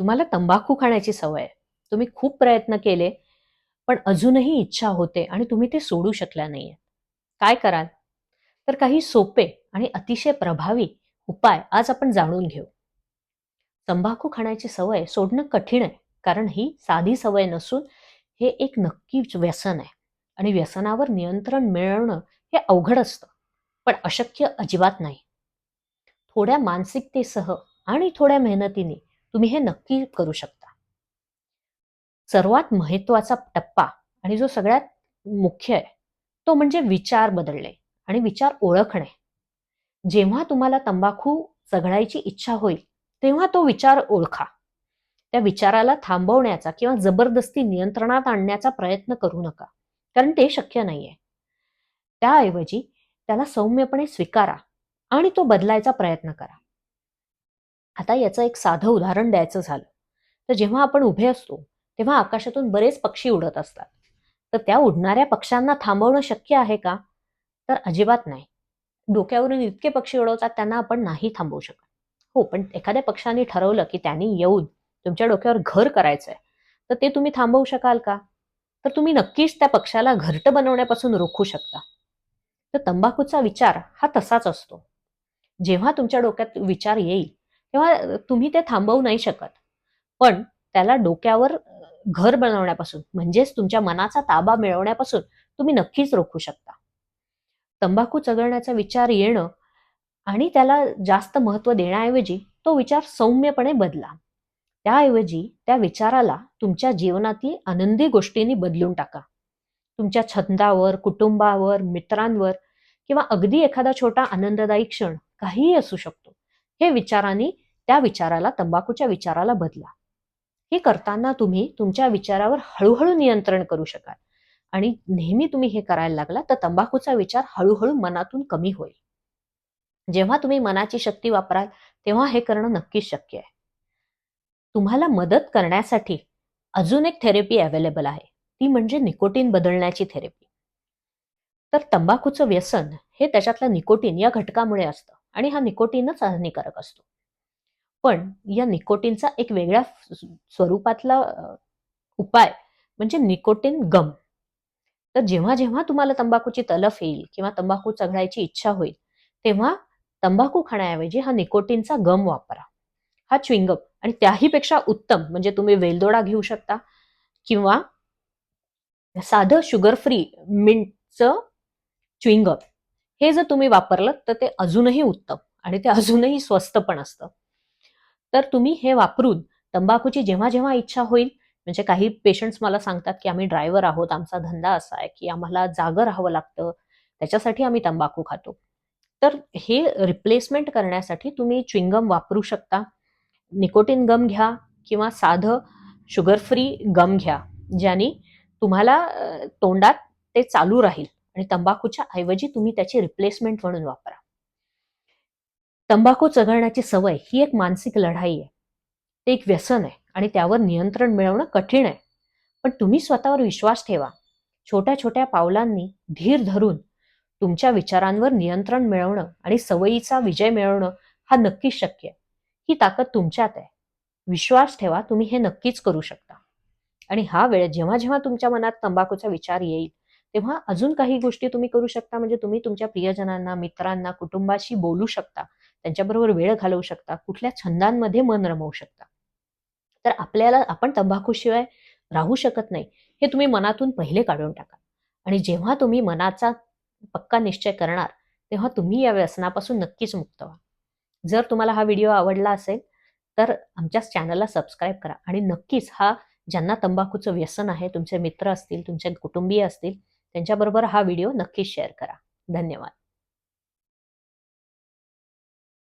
तुम्हाला तंबाखू खाण्याची सवय आहे. तुम्ही खूप प्रयत्न केले पण अजूनही इच्छा होते आणि तुम्ही ते सोडू शकल्या नाहीये काय कराल? तर काही सोपे आणि अतिशय प्रभावी उपाय आज आपण जाणून घेऊ. तंबाखू खाण्याची सवय सोडणं कठीण आहे कारण ही साधी सवय नसून हे एक नक्कीच व्यसन आहे आणि व्यसनावर नियंत्रण मिळवणं हे अवघड असतं पण अशक्य अजिबात नाही. थोड्या मानसिकतेसह आणि थोड्या मेहनतीने तुम्ही हे नक्की करू शकता. सर्वात महत्त्वाचा टप्पा आणि जो सगळ्यात मुख्य आहे तो म्हणजे विचार बदलणे आणि विचार ओळखणे. जेव्हा तुम्हाला तंबाखू चघळायची इच्छा होईल तेव्हा तो विचार ओळखा. त्या विचाराला थांबवण्याचा किंवा जबरदस्ती नियंत्रणात आणण्याचा प्रयत्न करू नका कारण ते शक्य नाहीये. त्याऐवजी त्याला सौम्यपणे स्वीकारा आणि तो बदलायचा प्रयत्न करा. आता याचं एक साधं उदाहरण द्यायचं झालं. तर जेव्हा आपण उभे असतो तेव्हा आकाशातून बरेच पक्षी उडत असतात. तर त्या उडणाऱ्या पक्ष्यांना थांबवणं शक्य आहे का? तर अजिबात नाही. डोक्यावरून इतके पक्षी उडवतात त्यांना आपण नाही थांबवू शकत. हो पण एखाद्या पक्षाने ठरवलं की त्यांनी येऊन तुमच्या डोक्यावर घर करायचंय तर ते तुम्ही थांबवू शकाल का? तर तुम्ही नक्कीच त्या पक्षाला घरटं बनवण्यापासून रोखू शकता. तर तंबाखूचा विचार हा तसाच असतो. जेव्हा तुमच्या डोक्यात विचार येईल तेव्हा तुम्ही ते थांबवू नाही शकत. पण त्याला डोक्यावर घर बनवण्यापासून म्हणजेच तुमच्या मनाचा ताबा मिळवण्यापासून तुम्ही नक्कीच रोखू शकता. तंबाखू चघळण्याचा विचार येणं आणि त्याला जास्त महत्त्व देण्याऐवजी तो विचार सौम्यपणे बदला. त्याऐवजी त्या विचाराला तुमच्या जीवनातील आनंदी गोष्टींनी बदलून टाका. तुमच्या छंदावर कुटुंबावर मित्रांवर किंवा अगदी एखादा छोटा आनंददायी क्षण काहीही असू शकतो. हे विचारांनी त्या विचाराला तंबाखूच्या विचाराला बदला. हे करताना तुम्ही तुमच्या विचारावर हळूहळू नियंत्रण करू शकाल. आणि नेहमी तुम्ही हे करायला लागला तर तंबाखूचा विचार हळूहळू मनातून कमी होईल. जेव्हा तुम्ही मनाची शक्ती वापराल तेव्हा हे करणं नक्कीच शक्य आहे. तुम्हाला मदत करण्यासाठी अजून एक थेरपी अवेलेबल आहे. ती म्हणजे निकोटीन बदलण्याची थेरपी. तर तंबाखूचं व्यसन हे त्याच्यातलं निकोटीन या घटकामुळे असतं. आणि हा निकोटीनच हानिकारक असतो. पण या निकोटीनचा एक वेगळ्या स्वरूपातला उपाय म्हणजे निकोटीन गम. तर जेव्हा जेव्हा तुम्हाला तंबाखूची तलफ येईल किंवा तंबाखू चघळायची इच्छा होईल तेव्हा तंबाखू खाण्याऐवजी हा निकोटीनचा गम वापरा. हा च्विंगम आणि त्याहीपेक्षा उत्तम म्हणजे तुम्ही वेलदोडा घेऊ शकता किंवा साधं शुगर फ्री मिंटचं च्विंगम हे जर तुम्ही वापरलं तर ते अजूनही उत्तम आणि ते अजूनही स्वस्त पण असतं. तर तुम्ही हे वापरून तंबाखूची जेव्हा जेव्हा इच्छा होईल म्हणजे काही पेशंट्स मला सांगतात की आम्ही ड्रायव्हर आहोत आमचा धंदा असा आहे की आम्हाला जागं राहावं लागतं त्याच्यासाठी आम्ही तंबाखू खातो. तर हे रिप्लेसमेंट करण्यासाठी तुम्ही च्विंगम वापरू शकता निकोटीन गम घ्या किंवा साधं शुगर फ्री गम घ्या ज्याने तुम्हाला तोंडात ते चालू राहील. आणि तंबाखूच्या ऐवजी तुम्ही त्याची रिप्लेसमेंट म्हणून वापरा. तंबाखू चघळण्याची सवय ही एक मानसिक लढाई आहे. ते एक व्यसन आहे आणि त्यावर नियंत्रण मिळवणं कठीण आहे. पण तुम्ही स्वतःवर विश्वास ठेवा. छोट्या छोट्या पावलांनी धीर धरून तुमच्या विचारांवर नियंत्रण मिळवणं आणि सवयीचा विजय मिळवणं हा नक्कीच शक्य आहे. ही ताकद तुमच्यात आहे. विश्वास ठेवा तुम्ही हे नक्कीच करू शकता. आणि हा वेळ जेव्हा जेव्हा तुमच्या मनात तंबाखूचा विचार येईल तेव्हा अजून काही गोष्टी तुम्ही करू शकता. म्हणजे तुम्ही तुमच्या प्रियजनांना मित्रांना कुटुंबाशी बोलू शकता. त्यांच्याबरोबर वेळ घालवू शकता. कुठल्या छंदांमध्ये मन रमवू शकता. तर आपल्याला आपण तंबाखूशिवाय राहू शकत नाही. हे तुम्ही मनातून पहिले काढून टाका. आणि जेव्हा तुम्ही मनाचा पक्का निश्चय करणार तेव्हा तुम्ही या व्यसनापासून नक्कीच मुक्त व्हा. जर तुम्हाला हा व्हिडिओ आवडला असेल तर आमच्या चॅनलला सबस्क्राईब करा. आणि नक्कीच हा ज्यांना तंबाखूचं व्यसन आहे तुमचे मित्र असतील तुमचे कुटुंबीय असतील त्यांच्याबरोबर हा व्हिडिओ नक्कीच शेअर करा. धन्यवाद.